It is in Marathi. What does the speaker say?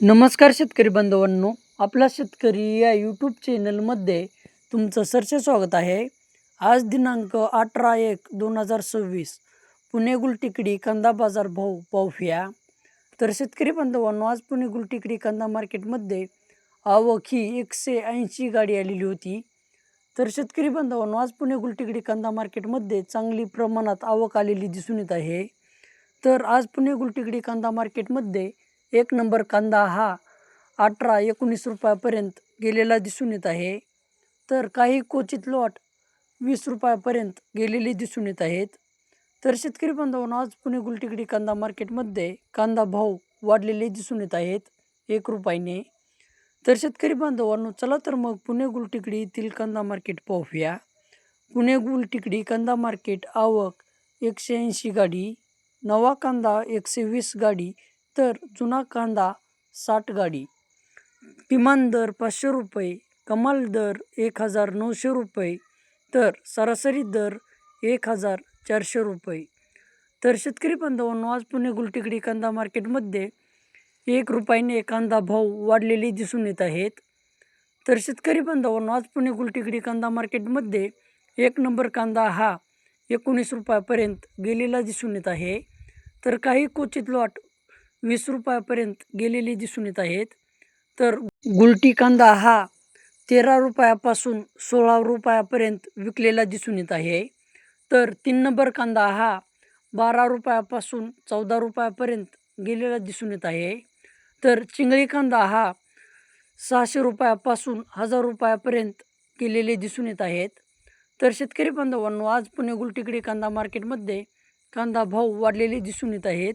नमस्कार शेतकरी बांधवांनो आपला शेतकरी या यूट्यूब चॅनलमध्ये तुमचं सरचे स्वागत आहे. आज दिनांक अठरा एक दोन हजार सव्वीस पुणे गुलटिकडी कांदा बाजार भाव पाहूया. तर शेतकरी बांधवांनो आज पुणे गुलटिकडी कांदा मार्केटमध्ये आवक ही एकशे ऐंशी गाडी आलेली होती. तर शेतकरी बांधवांनो आज पुणे गुलटिकडी कांदा मार्केटमध्ये चांगली प्रमाणात आवक आलेली दिसून येत आहे. तर आज पुणे गुलटिकडी कांदा मार्केटमध्ये एक नंबर कांदा हा अठरा एकोणीस रुपयापर्यंत गेलेला दिसून येत आहे. तर काही क्वचित लॉट वीस रुपयापर्यंत गेलेले दिसून येत आहेत. तर शेतकरी बांधवांना आज पुणे गुलटिकडी कांदा मार्केटमध्ये कांदा भाव वाढलेले दिसून येत आहेत एक रुपयाने. तर शेतकरी बांधवांनो चला तर मग पुणे गुलटिकडी येथील कांदा मार्केट पाहूया. पुणे गुलटिकडी कांदा मार्केट आवक एकशे ऐंशी गाडी नवा कांदा एकशे वीस गाडी तर जुना कांदा साठ गाडी. किमान दर पाचशे रुपये कमाल दर एक हजार नऊशे रुपये तर सरासरी दर एक हजार चारशे रुपये. तर शेतकरी बांधवांनो आज पुणे गुलटिकडी कांदा मार्केटमध्ये एक रुपयाने कांदा भाव वाढलेले दिसून येत आहेत. तर शेतकरी बांधवांनो आज पुणे गुलटिकडी कांदा मार्केटमध्ये एक नंबर कांदा हा एकोणीस रुपयापर्यंत गेलेला दिसून येत आहे. तर काही क्वचित लॉट वीस रुपयापर्यंत गेलेले दिसून येत आहेत. तर गुलटी कांदा हा तेरा रुपयापासून सोळा रुपयापर्यंत विकलेला दिसून येत आहे. तर तीन नंबर कांदा हा बारा रुपयापासून चौदा रुपयापर्यंत गेलेला दिसून येत आहे. तर चिंगळी कांदा हा सहाशे रुपयापासून हजार रुपयापर्यंत गेलेले दिसून येत आहेत. तर शेतकरी बांधवांनो आज पुणे गुलटीकडे कांदा मार्केटमध्ये कांदा भाव वाढलेले दिसून येत आहेत.